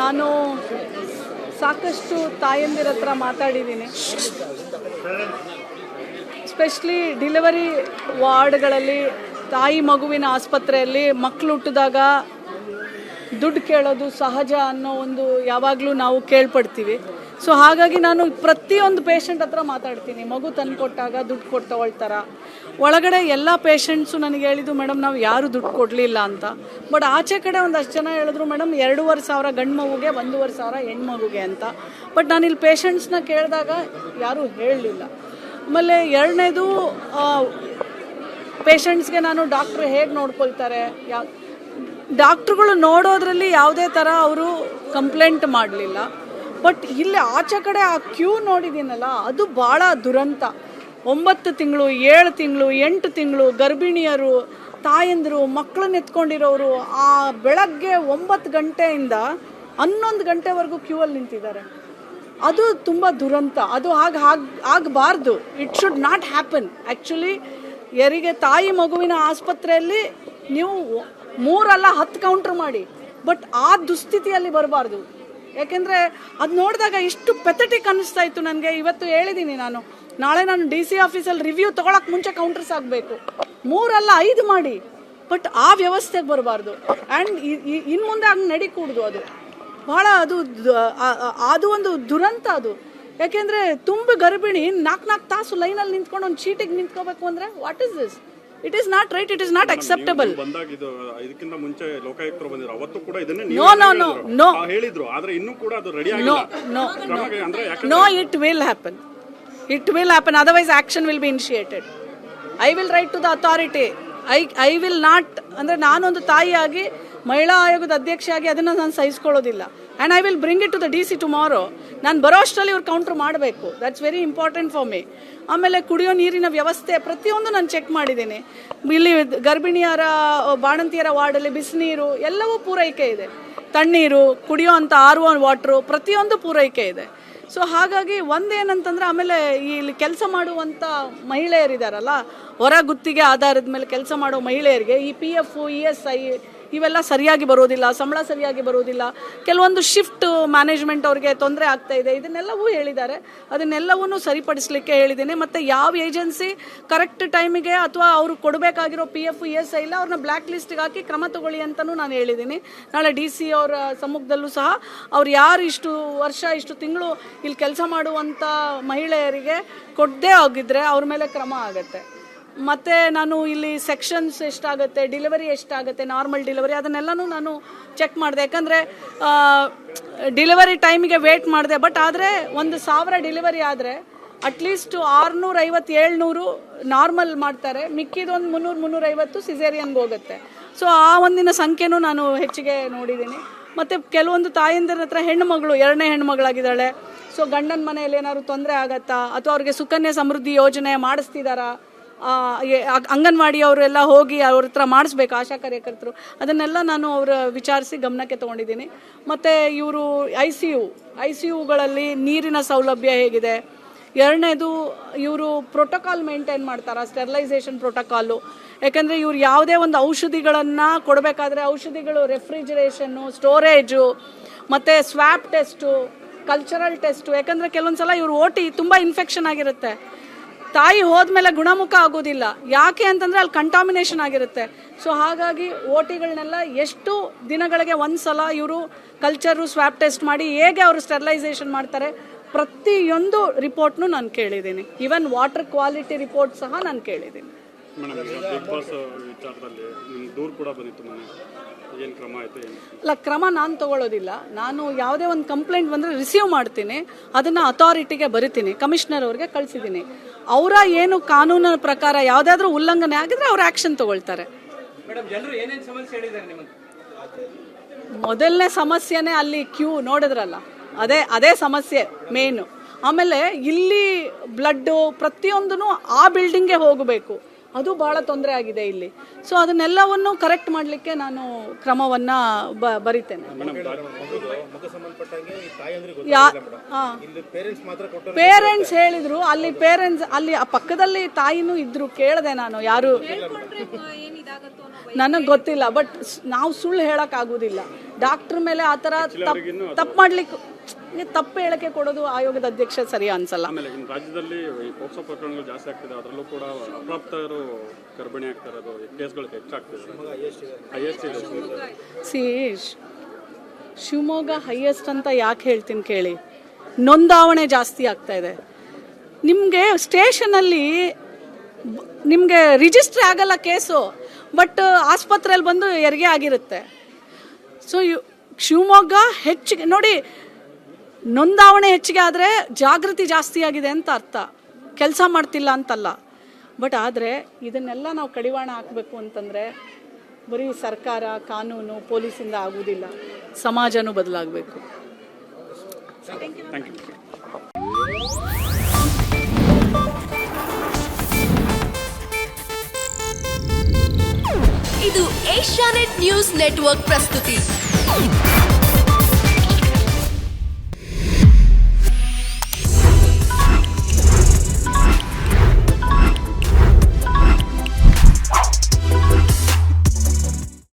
ನಾನು ಸಾಕಷ್ಟು ತಾಯಂದಿರ ಹತ್ರ ಮಾತಾಡಿದ್ದೀನಿ. ಸ್ಪೆಷಲಿ ಡಿಲಿವರಿ ವಾರ್ಡ್ಗಳಲ್ಲಿ, ತಾಯಿ ಮಗುವಿನ ಆಸ್ಪತ್ರೆಯಲ್ಲಿ ಮಕ್ಕಳು ಹುಟ್ಟಿದಾಗ ದುಡ್ಡು ಕೇಳೋದು ಸಹಜ ಅನ್ನೋ ಒಂದು ಯಾವಾಗಲೂ ನಾವು ಕೇಳ್ಪಡ್ತೀವಿ. ಸೊ ಹಾಗಾಗಿ ನಾನು ಪ್ರತಿಯೊಂದು ಪೇಷಂಟ್ ಹತ್ರ ಮಾತಾಡ್ತೀನಿ. ಮಗು ತಂದು ಕೊಟ್ಟಾಗ ದುಡ್ಡು ಕೊಟ್ಟು ತಗೊಳ್ತಾರ ಒಳಗಡೆ ಎಲ್ಲ ಪೇಷಂಟ್ಸು ನನಗೆ ಹೇಳಿದ್ದು, ಮೇಡಮ್, ನಾವು ಯಾರು ದುಡ್ಡು ಕೊಡಲಿಲ್ಲ ಅಂತ. ಬಟ್ ಆಚೆ ಕಡೆ ಒಂದಷ್ಟು ಜನ ಹೇಳಿದ್ರು, ಮೇಡಮ್, ಎರಡೂವರೆ ಸಾವಿರ ಗಂಡು ಮಗುಗೆ, ಒಂದೂವರೆ ಸಾವಿರ ಹೆಣ್ಮಗುಗೆ ಅಂತ. ಬಟ್ ನಾನು ಇಲ್ಲಿ ಪೇಷಂಟ್ಸ್ನ ಕೇಳಿದಾಗ ಯಾರೂ ಹೇಳಲಿಲ್ಲ. ಆಮೇಲೆ ಎರಡನೇದು ಪೇಷಂಟ್ಸ್ಗೆ ನಾನು ಡಾಕ್ಟ್ರು ಹೇಗೆ ನೋಡ್ಕೊಳ್ತಾರೆ? ಯಾವ ಡಾಕ್ಟ್ರುಗಳು ನೋಡೋದ್ರಲ್ಲಿ ಯಾವುದೇ ಥರ ಅವರು ಕಂಪ್ಲೇಂಟ್ ಮಾಡಲಿಲ್ಲ. ಬಟ್ ಇಲ್ಲಿ ಆಚೆ ಕಡೆ ಆ ಕ್ಯೂ ನೋಡಿದ್ದೀನಲ್ಲ, ಅದು ಭಾಳ ದುರಂತ. ಒಂಬತ್ತು ತಿಂಗಳು, ಏಳು ತಿಂಗಳು, ಎಂಟು ತಿಂಗಳು ಗರ್ಭಿಣಿಯರು, ತಾಯಂದಿರು, ಮಕ್ಕಳನ್ನ ಎತ್ಕೊಂಡಿರೋರು ಆ ಬೆಳಗ್ಗೆ ಒಂಬತ್ತು ಗಂಟೆಯಿಂದ ಹನ್ನೊಂದು ಗಂಟೆವರೆಗೂ ಕ್ಯೂ ಅಲ್ಲಿ ನಿಂತಿದ್ದಾರೆ. ಅದು ತುಂಬ ದುರಂತ. ಅದು ಆಗ ಆಗಬಾರ್ದು. It should not happen actually ಯಾರಿಗೆ ತಾಯಿ ಮಗುವಿನ ಆಸ್ಪತ್ರೆಯಲ್ಲಿ ನೀವು ಮೂರಲ್ಲ ಹತ್ತು ಕೌಂಟ್ರ್ ಮಾಡಿ. ಬಟ್ ಆ ದುಸ್ಥಿತಿಯಲ್ಲಿ ಬರಬಾರ್ದು. ಯಾಕೆಂದರೆ ಅದು ನೋಡಿದಾಗ ಇಷ್ಟು ಪೆಥಟಿಕ್ ಅನ್ನಿಸ್ತಾ ಇತ್ತು ನನಗೆ. ಇವತ್ತು ಹೇಳಿದ್ದೀನಿ ನಾನು. ನಾಳೆ ನಾನು ಡಿ ಸಿ ಆಫೀಸಲ್ಲಿ ರಿವ್ಯೂ ತೊಗೊಳಕ್ಕೆ ಮುಂಚೆ ಕೌಂಟರ್ಸ್ ಆಗಬೇಕು ಮೂರಲ್ಲ ಐದು ಮಾಡಿ. ಬಟ್ ಆ ವ್ಯವಸ್ಥೆಗೆ ಬರಬಾರ್ದು. ಆ್ಯಂಡ್ ಇನ್ ಮುಂದೆ ಹಂಗೆ ನಡೀಕೂಡ್ದು ಅದು. ಭಾಳ ಅದು ಅದು ಒಂದು ದುರಂತ ಅದು. ಯಾಕೆಂದರೆ ತುಂಬ ಗರ್ಭಿಣಿ ನಾಲ್ಕು ನಾಲ್ಕು ತಾಸು ಲೈನಲ್ಲಿ ನಿಂತ್ಕೊಂಡು ಒಂದು ಚೀಟಿಗೆ ನಿಂತ್ಕೋಬೇಕು ಅಂದರೆ what is this it is not right it is not acceptable ಬಂದಾಗ ಇದು ಇದಕ್ಕಿಂತ ಮುಂಚೆ ಲೋಕಾಯುಕ್ತರು ಬಂದಿದ್ರು. ಅವತ್ತು ಕೂಡ ಇದನ್ನೇ No, no, no, no. ಹೇಳಿದ್ರು. ಆದ್ರೆ ಇನ್ನೂ ಕೂಡ ಅದು ರೆಡಿ ನೋ ಆಗಿಲ್ಲ. ನೋ ಅಂದ್ರೆ no it will happen it will happen otherwise action will be initiated I will write to the authority I I will not ಅಂದ್ರೆ ನಾನೊಂದು ತಾಯಿಯಾಗಿ ಮಹಿಳಾ ಆಯೋಗದ ಅಧ್ಯಕ್ಷೆಯಾಗಿ ಅದನ್ನು ನಾನು ಸಹಿಸ್ಕೊಳ್ಳೋದಿಲ್ಲ. And I will bring it to the D C tomorrow ನಾನು ಬರೋ ಅಷ್ಟರಲ್ಲಿ ಇವ್ರು ಕೌಂಟ್ರ್ ಮಾಡಬೇಕು. That's very important for me ಆಮೇಲೆ ಕುಡಿಯೋ ನೀರಿನ ವ್ಯವಸ್ಥೆ ಪ್ರತಿಯೊಂದು ನಾನು ಚೆಕ್ ಮಾಡಿದ್ದೀನಿ. ಇಲ್ಲಿ ಗರ್ಭಿಣಿಯರ ಬಾಣಂತಿಯರ ವಾರ್ಡಲ್ಲಿ ಬಿಸಿನೀರು ಎಲ್ಲವೂ ಪೂರೈಕೆ ಇದೆ. ತಣ್ಣೀರು, ಕುಡಿಯೋ ಅಂಥ ಆರ್ ಒನ್ ವಾಟ್ರು ಪ್ರತಿಯೊಂದು ಪೂರೈಕೆ ಇದೆ. ಸೊ ಹಾಗಾಗಿ ಒಂದೇನಂತಂದ್ರೆ ಆಮೇಲೆ ಇಲ್ಲಿ ಕೆಲಸ ಮಾಡುವಂಥ ಮಹಿಳೆಯರಿದಾರಲ್ಲ, ಹೊರ ಗುತ್ತಿಗೆ ಆಧಾರದ ಮೇಲೆ ಕೆಲಸ ಮಾಡೋ ಮಹಿಳೆಯರಿಗೆ ಈ P F E S I ಇವೆಲ್ಲ ಸರಿಯಾಗಿ ಬರೋದಿಲ್ಲ, ಸಂಬಳ ಸರಿಯಾಗಿ ಬರೋದಿಲ್ಲ. ಕೆಲವೊಂದು ಶಿಫ್ಟ್ ಮ್ಯಾನೇಜ್ಮೆಂಟ್ ಅವ್ರಿಗೆ ತೊಂದರೆ ಆಗ್ತಾ ಇದೆ. ಇದನ್ನೆಲ್ಲವೂ ಹೇಳಿದ್ದಾರೆ. ಅದನ್ನೆಲ್ಲವನ್ನೂ ಸರಿಪಡಿಸಲಿಕ್ಕೆ ಹೇಳಿದ್ದೀನಿ. ಮತ್ತು ಯಾವ ಏಜೆನ್ಸಿ ಕರೆಕ್ಟ್ ಟೈಮಿಗೆ ಅಥವಾ ಅವರು ಕೊಡಬೇಕಾಗಿರೋ P F E S I ಇಲ್ಲ, ಅವ್ರನ್ನ ಬ್ಲ್ಯಾಕ್ ಲಿಸ್ಟ್ಗೆ ಹಾಕಿ ಕ್ರಮ ತಗೊಳ್ಳಿ ಅಂತಲೂ ನಾನು ಹೇಳಿದ್ದೀನಿ. ನಾಳೆ ಡಿ ಸಿ ಅವರ ಸಮ್ಮುಖದಲ್ಲೂ ಸಹ ಅವ್ರು ಯಾರು ಇಷ್ಟು ವರ್ಷ, ಇಷ್ಟು ತಿಂಗಳು ಇಲ್ಲಿ ಕೆಲಸ ಮಾಡುವಂಥ ಮಹಿಳೆಯರಿಗೆ ಕೊಡದೇ ಆಗಿದ್ರೆ ಅವ್ರ ಮೇಲೆ ಕ್ರಮ ಆಗುತ್ತೆ. ಮತ್ತು ನಾನು ಇಲ್ಲಿ ಸೆಕ್ಷನ್ಸ್ ಎಷ್ಟಾಗುತ್ತೆ ಡಿಲಿವರಿ ಎಷ್ಟಾಗುತ್ತೆ ನಾರ್ಮಲ್ ಡಿಲಿವರಿ ಅದನ್ನೆಲ್ಲನೂ ನಾನು ಚೆಕ್ ಮಾಡಿದೆ. ಯಾಕಂದರೆ ಡಿಲಿವರಿ ಟೈಮಿಗೆ ವೇಟ್ ಮಾಡಿದೆ. ಬಟ್ ಆದರೆ, ಒಂದು ಸಾವಿರ ಡಿಲಿವರಿ ಆದರೆ ಅಟ್ಲೀಸ್ಟ್ ಆರುನೂರ ಐವತ್ತು ಏಳ್ನೂರು ನಾರ್ಮಲ್ ಮಾಡ್ತಾರೆ. ಮಿಕ್ಕಿದೊಂದು ಮುನ್ನೂರು, ಮುನ್ನೂರೈವತ್ತು ಸಿಸೇರಿಯನ್ಗೆ ಹೋಗುತ್ತೆ. ಸೊ ಆ ಒಂದಿನ ಸಂಖ್ಯೆನೂ ನಾನು ಹೆಚ್ಚಿಗೆ ನೋಡಿದ್ದೀನಿ. ಮತ್ತು ಕೆಲವೊಂದು ತಾಯಂದಿರ ಹತ್ರ ಹೆಣ್ಣುಮಗಳು ಎರಡನೇ ಹೆಣ್ಮಗಳಾಗಿದ್ದಾಳೆ ಸೊ ಗಂಡನ ಮನೆಯಲ್ಲಿ ಏನಾದ್ರು ತೊಂದರೆ ಆಗತ್ತಾ? ಅಥವಾ ಅವ್ರಿಗೆ ಸುಕನ್ಯಾ ಸಮೃದ್ಧಿ ಯೋಜನೆ ಅ- ಅಂಗನವಾಡಿ ಅವರೆಲ್ಲ ಹೋಗಿ ಅವ್ರ ಹತ್ರ ಮಾಡಿಸ್ಬೇಕು ಆಶಾ ಕಾರ್ಯಕರ್ತರು. ಅದನ್ನೆಲ್ಲ ನಾನು ಅವರ ವಿಚಾರಿಸಿ ಗಮನಕ್ಕೆ ತೊಗೊಂಡಿದ್ದೀನಿ. ಮತ್ತು ಇವರು I C U, I C ಯುಗಳಲ್ಲಿ ನೀರಿನ ಸೌಲಭ್ಯ ಹೇಗಿದೆ? ಎರಡನೇದು, ಇವರು ಪ್ರೋಟೋಕಾಲ್ ಮೇಂಟೈನ್ ಮಾಡ್ತಾರೆ ಸ್ಟೆರಿಲೈಸೇಷನ್ ಪ್ರೋಟೋಕಾಲು ಯಾಕಂದರೆ ಇವರು ಯಾವುದೇ ಒಂದು ಔಷಧಿಗಳನ್ನು ಕೊಡಬೇಕಾದ್ರೆ ಔಷಧಿಗಳು ರೆಫ್ರಿಜರೇಷನ್ನು ಸ್ಟೋರೇಜು ಮತ್ತು ಸ್ವ್ಯಾಪ್ ಟೆಸ್ಟು ಕಲ್ಚರಲ್ ಟೆಸ್ಟು ಯಾಕಂದರೆ ಕೆಲವೊಂದು ಸಲ ಇವ್ರು ಓಟಿ ತುಂಬ ಇನ್ಫೆಕ್ಷನ್ ಆಗಿರುತ್ತೆ. ತಾಯಿ ಹೋದ್ಮೇಲೆ ಗುಣಮುಖ ಆಗೋದಿಲ್ಲ. ಯಾಕೆ ಅಂತಂದ್ರೆ ಅಲ್ಲಿ ಕಂಟಾಮಿನೇಷನ್ ಆಗಿರುತ್ತೆ. ಸೊ ಹಾಗಾಗಿ ಓಟಿಗಳನ್ನೆಲ್ಲ ಎಷ್ಟು ದಿನಗಳಿಗೆ ಒಂದು ಸಲ ಇವರು ಕಲ್ಚರು ಸ್ವಾಪ್ ಟೆಸ್ಟ್ ಮಾಡಿ ಹೇಗೆ ಅವರು ಸ್ಟೆರಿಲೈಸೇಷನ್ ಮಾಡ್ತಾರೆ, ಪ್ರತಿಯೊಂದು ರಿಪೋರ್ಟ್ನು ನಾನು ಕೇಳಿದ್ದೀನಿ. ಈವನ್ ವಾಟರ್ ಕ್ವಾಲಿಟಿ ರಿಪೋರ್ಟ್ ಸಹ ನಾನು ಕೇಳಿದ್ದೀನಿ. ಅಲ್ಲ ಕ್ರಮ ನಾನು ತಗೊಳ್ಳೋದಿಲ್ಲ ನಾನು ಯಾವುದೇ ಒಂದು ಕಂಪ್ಲೇಂಟ್ ಬಂದರೆ ರಿಸೀವ್ ಮಾಡ್ತೀನಿ. ಅದನ್ನು ಅಥಾರಿಟಿಗೆ ಬರಿತೀನಿ. ಕಮಿಷನರ್ ಅವ್ರಿಗೆ ಕಳಿಸಿದ್ದೀನಿ. ಅವರ ಏನು ಕಾನೂನಿನ ಪ್ರಕಾರ ಯಾವುದಾದ್ರೂ ಉಲ್ಲಂಘನೆ ಆಗಿದ್ರೆ ಅವ್ರು ಆ್ಯಕ್ಷನ್ ತಗೊಳ್ತಾರೆ. ಮೇಡಮ್ ಜನರು ಏನೇನು ಸಮಸ್ಯೆ ಹೇಳಿದ್ದಾರೆ ನಿಮಗೆ? ಮೊದಲನೇ ಸಮಸ್ಯೆನೇ ಅಲ್ಲಿ ಕ್ಯೂ ನೋಡಿದ್ರಲ್ಲ. ಅದೇ ಅದೇ ಸಮಸ್ಯೆ ಮೇನು ಆಮೇಲೆ ಇಲ್ಲಿ ಬ್ಲಡ್ಡು ಪ್ರತಿಯೊಂದೂ ಆ ಬಿಲ್ಡಿಂಗ್ಗೆ ಹೋಗಬೇಕು. ಅದು ಭಾಳ ತೊಂದರೆ ಆಗಿದೆ ಇಲ್ಲಿ. ಸೊ ಅದನ್ನೆಲ್ಲವನ್ನು ಕರೆಕ್ಟ್ ಮಾಡಲಿಕ್ಕೆ ನಾನು ಕ್ರಮವನ್ನು ಬ ಬರಿತೇನೆ. ಯಾ ಹಾಂ. ಪೇರೆಂಟ್ಸ್ ಹೇಳಿದ್ರು ಅಲ್ಲಿ ಪೇರೆಂಟ್ಸ್ ಅಲ್ಲಿ ಆ ಪಕ್ಕದಲ್ಲಿ ತಾಯಿನೂ ಇದ್ರು ಕೇಳಿದೆ ನಾನು ಯಾರು. ನನಗೆ ಗೊತ್ತಿಲ್ಲ ಬಟ್ ನಾವು ಸುಳ್ಳು ಹೇಳೋಕ್ಕಾಗೋದಿಲ್ಲ ಡಾಕ್ಟ್ರ್ ಮೇಲೆ ಆ ಥರ ಅವ್ರಿಗಿನ್ನೂ ತಪ್ಪು ಮಾಡ್ಲಿಕ್ಕೆ ತಪ್ಪು ಹೇಳಿಕೆ ಕೊಡೋದು ಆಯೋಗದ ಅಧ್ಯಕ್ಷ ಸರಿ ಅನ್ಸಲ್ಲ. ಆಮೇಲೆ ಇನ್ನು ರಾಜ್ಯದಲ್ಲಿ ಈ ಪೋಕ್ಸೋ ಪ್ರಕರಣಗಳು ಜಾಸ್ತಿ ಆಗ್ತಿದೆ ಅದರಲ್ಲೂ ಕೂಡ ಅಪ್ರಾಪ್ತರು ಗರ್ಭಿಣಿ ಆಗ್ತಾ ಇರೋದು ಕೇಸ್ಗಳು ಹೆಚ್ಚಾಗ್ತಿದೆ. ಸಿ ಶಿವಮೊಗ್ಗ ಹೈಯೆಸ್ಟ್ ಅಂತ ಯಾಕೆ ಹೇಳ್ತೀನಿ ಕೇಳಿ? ನೋಂದಾವಣೆ ಜಾಸ್ತಿ ಆಗ್ತಾ ಇದೆ. ನಿಮಗೆ ಸ್ಟೇಷನಲ್ಲಿ ನಿಮಗೆ ರಿಜಿಸ್ಟ್ರ್ ಆಗಲ್ಲ ಕೇಸು ಬಟ್ ಆಸ್ಪತ್ರೆಯಲ್ಲಿ ಬಂದು ಹೆರಿಗೆ ಆಗಿರುತ್ತೆ. ಸೊ ಶಿವಮೊಗ್ಗ ಹೆಚ್ಚಿಗೆ ನೋಡಿ ನೋಂದಾವಣೆ ಹೆಚ್ಚಿಗೆ ಆದರೆ ಜಾಗೃತಿ ಜಾಸ್ತಿ ಆಗಿದೆ ಅಂತ ಅರ್ಥ. ಕೆಲಸ ಮಾಡ್ತಿಲ್ಲ ಅಂತಲ್ಲ. ಬಟ್ ಆದರೆ ಇದನ್ನೆಲ್ಲ ನಾವು ಕಡಿವಾಣ ಹಾಕಬೇಕು ಅಂತಂದರೆ ಬರೀ ಸರ್ಕಾರ ಕಾನೂನು ಪೊಲೀಸಿಂದ ಆಗುವುದಿಲ್ಲ ಸಮಾಜನೂ ಬದಲಾಗಬೇಕು. ಥ್ಯಾಂಕ್ ಯು ಇದು ಏಷ್ಯಾನೆಟ್ ನ್ಯೂಸ್ ನೆಟ್ವರ್ಕ್ ಪ್ರಸ್ತುತಿ.